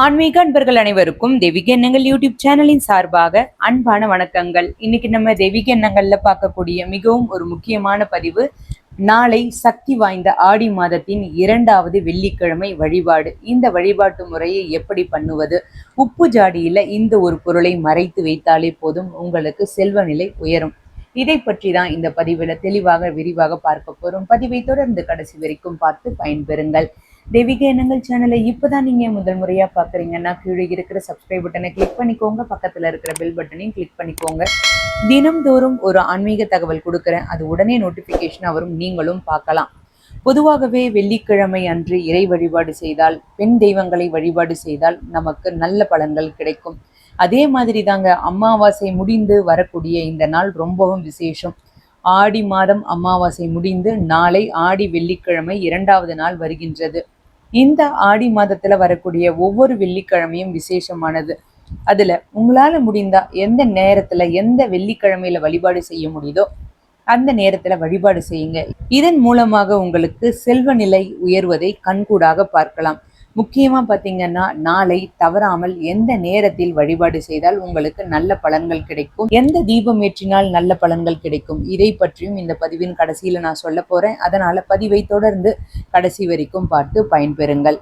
ஆன்மீக அன்பர்கள் அனைவருக்கும் தெய்வீக எண்ணங்கள் யூடியூப் சேனலின் சார்பாக அன்பான வணக்கங்கள். இன்னைக்கு நம்ம தெய்வீக எண்ணங்கள்ல பார்க்கக்கூடிய மிகவும் ஒரு முக்கியமான பதிவு நாளை சக்தி வாய்ந்த ஆடி மாதத்தின் இரண்டாவது வெள்ளிக்கிழமை வழிபாடு. இந்த வழிபாட்டு முறையை எப்படி பண்ணுவது? உப்பு ஜாடியில இந்த ஒரு பொருளை மறைத்து வைத்தாலே போதும் உங்களுக்கு செல்வ நிலை உயரும். இதை பற்றி தான் இந்த பதிவில் தெளிவாக விரிவாக பார்க்க போறோம். பதிவை தொடர்ந்து கடைசி வரைக்கும் பார்த்து பயன்பெறுங்கள். தெய்வீக எண்ணங்கள் சேனலை இப்போதான் நீங்க முதல் முறையா பாக்குறீங்கன்னா கீழே இருக்கிற சப்ஸ்கிரைப் பட்டனை கிளிக் பண்ணிக்கோங்க. பக்கத்துல இருக்கிற பெல் பட்டனையும் கிளிக் பண்ணிக்கோங்க. தினம்தோறும் ஒரு ஆன்மீக தகவல் கொடுக்குறேன். அது உடனே நோட்டிபிகேஷன் வரும். நீங்களும் பார்க்கலாம். பொதுவாகவே வெள்ளிக்கிழமை அன்று இறை வழிபாடு செய்தால் பெண் தெய்வங்களை வழிபாடு செய்தால் நமக்கு நல்ல பலன்கள் கிடைக்கும். அதே மாதிரி தாங்க அமாவாசை முடிந்து வரக்கூடிய இந்த நாள் ரொம்பவும் விசேஷம். ஆடி மாதம் அமாவாசை முடிந்து நாளை ஆடி வெள்ளிக்கிழமை இரண்டாவது நாள் வருகின்றது. இந்த ஆடி மாதத்துல வரக்கூடிய ஒவ்வொரு வெள்ளிக்கிழமையும் விசேஷமானது. அதுல உங்களால முடிந்தா எந்த நேரத்துல எந்த வெள்ளிக்கிழமையில வழிபாடு செய்ய முடியுதோ அந்த நேரத்துல வழிபாடு செய்யுங்க. இதன் மூலமாக உங்களுக்கு செல்வ நிலை உயர்வதை கண்கூடாக பார்க்கலாம். முக்கியமா பாத்தீங்கன்னா நாளை தவறாமல் எந்த நேரத்தில் வழிபாடு செய்தால் உங்களுக்கு நல்ல பலன்கள் கிடைக்கும்? எந்த தீபம் ஏற்றினால் நல்ல பலன்கள் கிடைக்கும்? இதை பற்றியும் இந்த பதிவின் கடைசியில நான் சொல்ல போறேன். அதனால பதிவை தொடர்ந்து கடைசி வரைக்கும் பார்த்து பயன்பெறுங்கள்.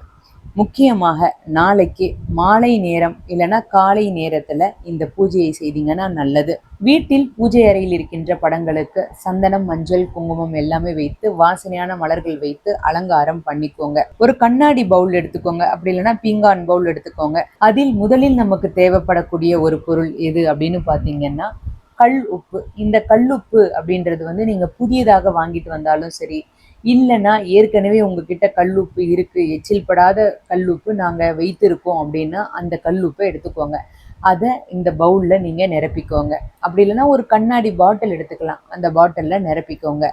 முக்கியமாக நாளைக்கு மாலை நேரம் இல்லைன்னா காலை நேரத்துல இந்த பூஜையை செய்தீங்கன்னா நல்லது. வீட்டில் பூஜை அறையில் இருக்கின்ற படங்களுக்கு சந்தனம் மஞ்சள் குங்குமம் எல்லாமே வைத்து வாசனையான மலர்கள் வைத்து அலங்காரம் பண்ணிக்கோங்க. ஒரு கண்ணாடி பவுல் எடுத்துக்கோங்க. அப்படி இல்லைன்னா பீங்கான் பவுல் எடுத்துக்கோங்க. அதில் முதலில் நமக்கு தேவைப்படக்கூடிய ஒரு பொருள் எது அப்படின்னு பாத்தீங்கன்னா கல் உப்பு. இந்த கல்லுப்பு அப்படின்றது வந்து நீங்க புதியதாக வாங்கிட்டு வந்தாலும் சரி இல்லைன்னா ஏற்கனவே உங்ககிட்ட கல்லுப்பு இருக்கு. எச்சில் படாத கல்லுப்பு நாங்கள் வைத்திருக்கோம் அப்படின்னா அந்த கல்லுப்பை எடுத்துக்கோங்க. அதை இந்த பவுலில் நீங்கள் நிரப்பிக்கோங்க. அப்படி இல்லைன்னா ஒரு கண்ணாடி பாட்டில் எடுத்துக்கலாம். அந்த பாட்டிலில் நிரப்பிக்கோங்க.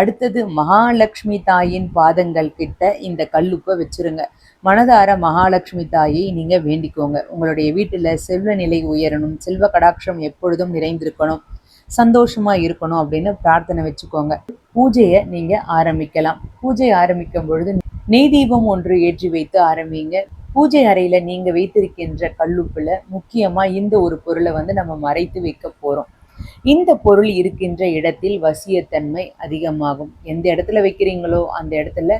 அடுத்தது மகாலட்சுமி தாயின் பாதங்கள் கிட்ட இந்த கல்லுப்பை வச்சுருங்க. மனதார மகாலட்சுமி தாயை நீங்கள் வேண்டிக்கோங்க. உங்களுடைய வீட்டில் செல்வ நிலை உயரணும் செல்வ கடாட்சம் எப்பொழுதும் நிறைந்திருக்கணும் சந்தோஷமா இருக்கணும் அப்படின்னு பிரார்த்தனை வச்சுக்கோங்க. பூஜையை நீங்க ஆரம்பிக்கலாம். பூஜை ஆரம்பிக்கும் பொழுது நெய் தீபம் ஒன்று ஏற்றி வைத்து ஆரம்பிங்க. பூஜை அறையில நீங்க வைத்திருக்கின்ற கல்லுப்புல முக்கியமா இந்த ஒரு பொருளை வந்து நம்ம மறைத்து வைக்க போறோம். இந்த பொருள் இருக்கின்ற இடத்தில் வசியத்தன்மை அதிகமாகும். எந்த இடத்துல வைக்கிறீங்களோ அந்த இடத்துல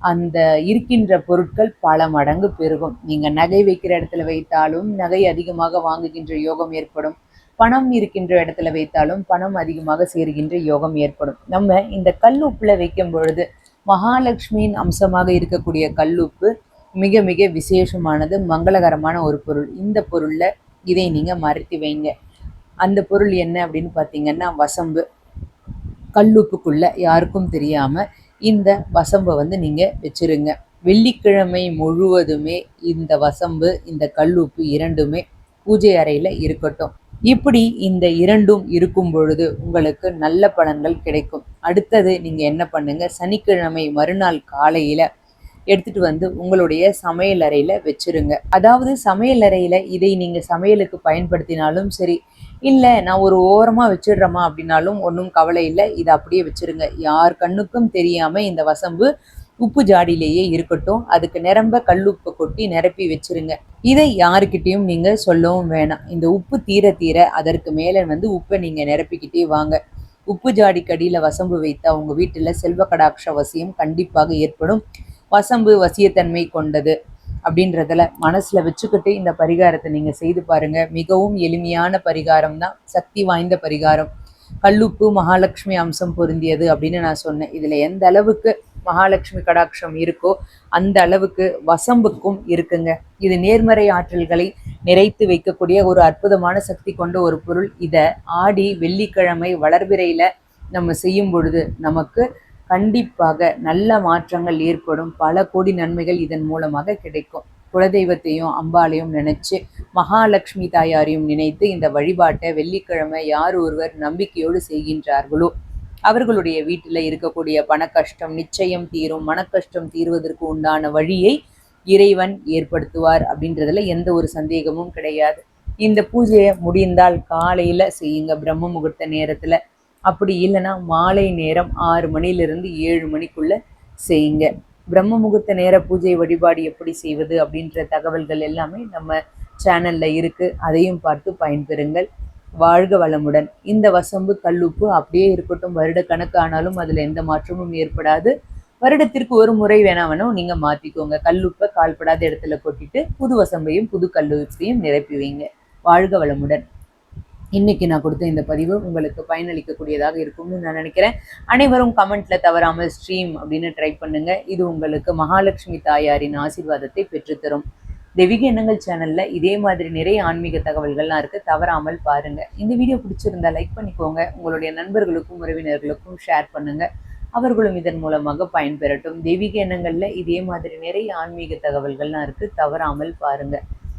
அந்த இருக்கின்ற பொருட்கள் பல மடங்கு பெருகும். நீங்க நகை வைக்கிற இடத்துல வைத்தாலும் நகை அதிகமாக வாங்குகின்ற யோகம் ஏற்படும். பணம் இருக்கின்ற இடத்துல வைத்தாலும் பணம் அதிகமாக சேருகின்ற யோகம் ஏற்படும். நம்ம இந்த கல்லுப்புல வைக்கும் பொழுது மகாலட்சுமியின் அம்சமாக இருக்கக்கூடிய கல்லுப்பு மிக மிக விசேஷமானது மங்களகரமான ஒரு பொருள். இந்த பொருளில் இதை நீங்க மறைத்து வைங்க. அந்த பொருள் என்ன அப்படின்னு பார்த்தீங்கன்னா வசம்பு. கல்லுப்புக்குள்ள யாருக்கும் தெரியாம இந்த வசம்பை வந்து நீங்கள் வச்சுருங்க. வெள்ளிக்கிழமை முழுவதுமே இந்த வசம்பு இந்த கல்லுப்பு இரண்டுமே பூஜை அறையில் இருக்கட்டும். இப்படி இந்த இரண்டும் இருக்கும் பொழுது உங்களுக்கு நல்ல பலன்கள் கிடைக்கும். அடுத்தது நீங்கள் என்ன பண்ணுங்க? சனிக்கிழமை மறுநாள் காலையில் எடுத்துட்டு வந்து உங்களுடைய சமையல் அறையில் வச்சிருங்க. அதாவது சமையல் அறையில் இதை நீங்கள் சமையலுக்கு பயன்படுத்தினாலும் சரி இல்லை நான் ஒரு ஓரமாக வச்சிடுறேமா அப்படின்னாலும் ஒன்றும் கவலை இல்லை. இதை அப்படியே வச்சிருங்க. யார் கண்ணுக்கும் தெரியாமல் இந்த வசம்பு உப்பு ஜாடியிலேயே இருக்கட்டும். அதுக்கு நிரம்ப கல்லுப்பை கொட்டி நிரப்பி வச்சிருங்க. இதை யாருக்கிட்டேயும் நீங்கள் சொல்லவும் வேணாம். இந்த உப்பு தீர தீர அதற்கு மேலே வந்து உப்பை நீங்கள் நிரப்பிக்கிட்டே வாங்க. உப்பு ஜாடி கடியில் வசம்பு வைத்தா உங்கள் வீட்டில் செல்வ கடாட்ச வசியம் கண்டிப்பாக ஏற்படும். வசம்பு வசியத்தன்மை கொண்டது. அப்படின்றதில் மனசில் வச்சுக்கிட்டு இந்த பரிகாரத்தை நீங்கள் செய்து பாருங்கள் மிகவும் எளிமையான பரிகாரம் தான். சக்தி வாய்ந்த பரிகாரம். கல்லுப்பு மகாலட்சுமி அம்சம் பொருந்தியது அப்படின்னு நான் சொன்னேன். இதில் எந்த அளவுக்கு மகாலட்சுமி கடாட்சம் இருக்கோ அந்த அளவுக்கு வசம்புக்கும் இருக்குங்க. இது நேர்மறை ஆற்றல்களை நிறைத்து வைக்கக்கூடிய ஒரு அற்புதமான சக்தி கொண்ட ஒரு பொருள். இதை ஆடி வெள்ளிக்கிழமை வளர்பிறையில் நம்ம செய்யும் பொழுது நமக்கு கண்டிப்பாக நல்ல மாற்றங்கள் ஏற்படும். பல கோடி நன்மைகள் இதன் மூலமாக கிடைக்கும். குலதெய்வத்தையும் அம்பாலையும் நினைச்சு மகாலட்சுமி தாயாரையும் நினைத்து இந்த வழிபாட்டை வெள்ளிக்கிழமை யார் ஒருவர் நம்பிக்கையோடு செய்கின்றார்களோ அவர்களுடைய வீட்டில் இருக்கக்கூடிய பண கஷ்டம் நிச்சயம் தீரும். மனக்கஷ்டம் தீர்வதற்கு உண்டான வழியை இறைவன் ஏற்படுத்துவார் அப்படின்றதுல எந்த ஒரு சந்தேகமும் கிடையாது. இந்த பூஜையை முடிந்தால் காலையில செய்யுங்க. பிரம்ம முகூர்த்த நேரத்துல அப்படி இல்லைன்னா மாலை நேரம் ஆறு மணிலிருந்து ஏழு மணிக்குள்ள செய்யுங்க. பிரம்ம முகூர்த்த நேர பூஜை வழிபாடு எப்படி செய்வது அப்படின்ற தகவல்கள் எல்லாமே நம்ம சேனல்ல இருக்கு. அதையும் பார்த்து பயன்பெறுங்கள். வாழ்க வளமுடன். இந்த வசம்பு கல்லுப்பு அப்படியே இருக்கட்டும். வருட கணக்கானாலும் அதுல எந்த மாற்றமும் ஏற்படாது. வருடத்திற்கு ஒரு முறை வேணா வேணும் நீங்க மாத்திக்கோங்க. கல்லுப்பை கால்படாத இடத்துல கொட்டிட்டு புது வசம்பையும் புது கல்லுப்பையும் நிரப்பி வைங்க. வாழ்க வளமுடன். இன்னைக்கு நான் கொடுத்த இந்த பதிவு உங்களுக்கு பயனளிக்கக்கூடியதாக இருக்கும்னு நான் நினைக்கிறேன். அனைவரும் கமெண்ட்ல தவறாமல் ஸ்ட்ரீம் அப்படின்னு ட்ரை பண்ணுங்க. இது உங்களுக்கு மகாலட்சுமி தாயாரின் ஆசீர்வாதத்தை பெற்றுத்தரும். தெய்வீக எண்ணங்கள் சேனல்ல இதே மாதிரி நிறைய ஆன்மீக தகவல்கள்லாம் இருக்கு. தவறாமல் பாருங்க. இந்த வீடியோ பிடிச்சிருந்தா லைக் பண்ணிக்கோங்க. உங்களுடைய நண்பர்களுக்கும் உறவினர்களுக்கும் ஷேர் பண்ணுங்க. அவர்களும் இதன் மூலமாக பயன்பெறட்டும் தெய்வீக எண்ணங்கள்ல இதே மாதிரி நிறைய ஆன்மீக தகவல்கள்லாம் இருக்கு. தவறாமல் பாருங்கள்